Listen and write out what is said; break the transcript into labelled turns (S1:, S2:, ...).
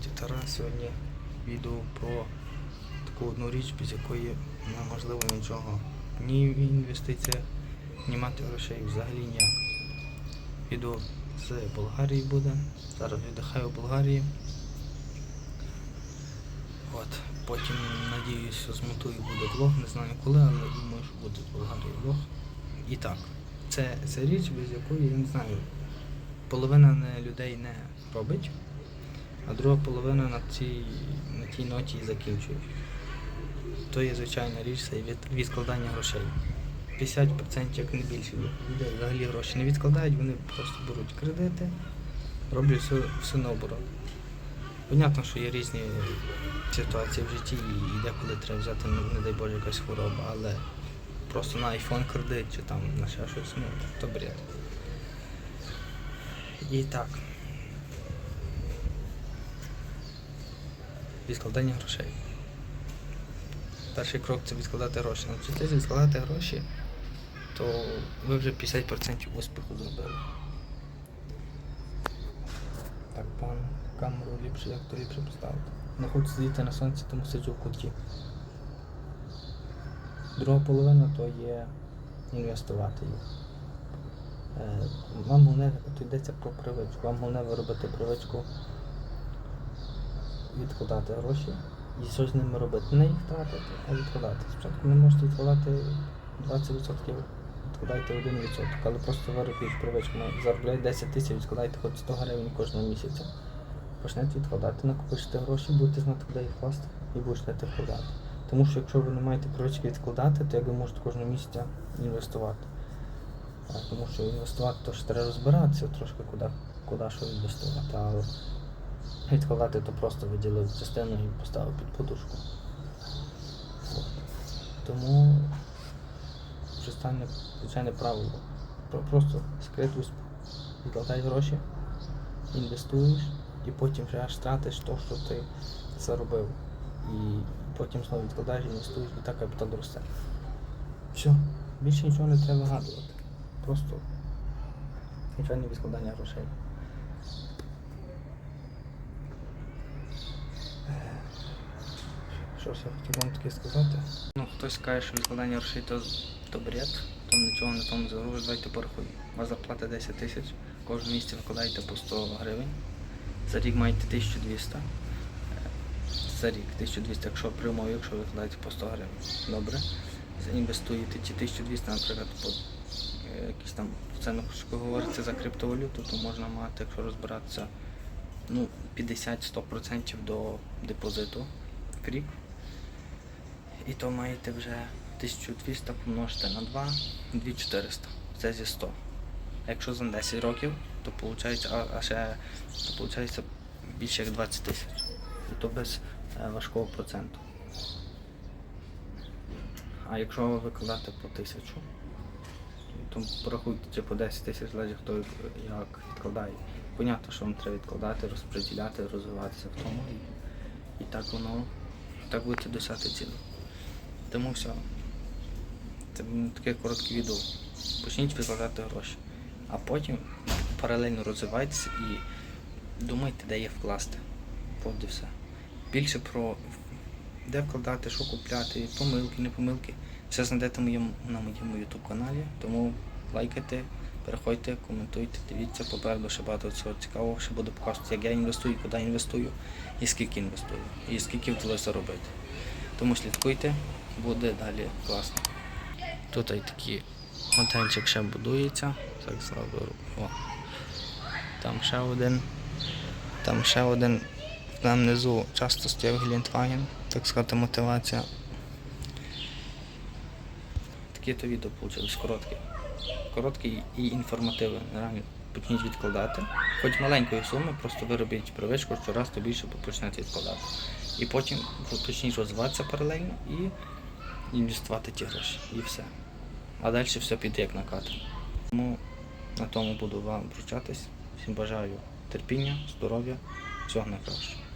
S1: Тьотя Тарас сьогодні відео про таку одну річ, без якої неможливо нічого. Ні в інвестиціях, ні мати грошей взагалі ніяк. Відео з Болгарії буде. Зараз віддихаю в Болгарії. От. Потім надіюсь, змотую буде влог, не знаю коли, але думаю, що буде в Болгарії влог. І так, це, це річ, без якої, я не знаю, половина людей не робить, а друга половина на цій, на тій ноті і закінчує. То є звичайна річ, це від, відкладання грошей. 50% як не більше людей взагалі гроші не відкладають, вони просто беруть кредити, роблять все, все наоборот. Понятно, що є різні ситуації в житті і деколи треба взяти, ну, не дай Боже, якась хвороба, але просто на iPhone кредит чи там на ще щось, ну, то бред. І так. Відкладання грошей. Перший крок це відкладати гроші. Навчитися відкладати гроші, то ви вже 50% успіху зробили. Так, пан, камеру ліпше, як то ліпше поставити. Не хочу сидіти на сонці, тому сиджу в куті. Друга половина то є інвестувати їх. Е, Вам головне, тут йдеться про привичку. Вам головне виробити привичку відкладати гроші і що з ними робити. Не їх тратити, а відкладати. Спочатку не можете відкладати 20%, відкладайте 1%, але просто виробіть привичку. Заробляйте 10 тисяч, відкладайте хоч 100 гривень кожного місяця. Почнете відкладати, накопичите гроші, будете знати, куди їх класти і будете вкладати. Тому що якщо ви не маєте привички відкладати, то як ви можете кожного місяця інвестувати. Тому що інвестувати то ж треба розбиратися трошки, куди, куди що інвестувати. Відкладати то просто виділив частину і поставив під подушку. От. Тому стане звичайне правило. Просто успіху. Відкладай гроші, інвестуєш і потім вже аж тратиш то, що ти заробив. І потім знову відкладаєш, інвестуєш і так капітал росте. Все, більше нічого не треба вигадувати. Просто звичайне відкладання грошей. Що ж я хотів вам таке сказати? Ну, хтось каже, що відкладання грошей то, то бред, то нічого не тому загружу, давайте порахуємо. У вас зарплата 10 тисяч, кожен місяць викладаєте по 100 гривень. За рік маєте 1200. Е, За рік 1200, якщо при умові, якщо викладаєте по 100 гривень. Добре. Інвестуєте ті 1200, наприклад, по е, якісь там це не хочу говорити за криптовалюту, то можна мати, якщо розбиратися, ну, 50-100% до депозиту в рік. І то маєте вже 1200 помножити на 2, 2400. Це зі 100. Якщо за 10 років, то виходить, а, ще то виходить більше як 20 тисяч. І то без е, важкого проценту. А якщо викладати по тисячу, то порахуйте чи по 10 тисяч, залежить хто як відкладає. Понятно, що вам треба відкладати, розподіляти, розвиватися в тому. І, так воно, так будете досягти цілі. Тому все. Це м, таке коротке відео. Почніть відкладати гроші. А потім паралельно розвивайтеся і думайте, де їх вкласти. От все. Більше про де вкладати, що купляти, помилки, не помилки. Все знайдете на моєму YouTube каналі. Тому лайкайте, переходьте, коментуйте, дивіться, попереду ще багато цього цікавого, ще буду показувати, як я інвестую, куди інвестую і скільки інвестую, і скільки вдалося робити. Тому слідкуйте, буде далі класно. Тут і такий готельчик ще будується. Так зразу. О. Там ще один. Там ще один. Там внизу часто стояв Гелендваген, так сказати, мотивація. Такі то відео вийшло короткі. Короткі і інформативні. Реально почніть відкладати. Хоч маленької суми, просто виробіть привичку, що раз то більше почнете відкладати. І потім почніть розвиватися паралельно і інвестувати ті гроші. І все. А далі все піде як на кадр. Тому на тому буду вам вручатись. Всім бажаю терпіння, здоров'я, всього найкращого.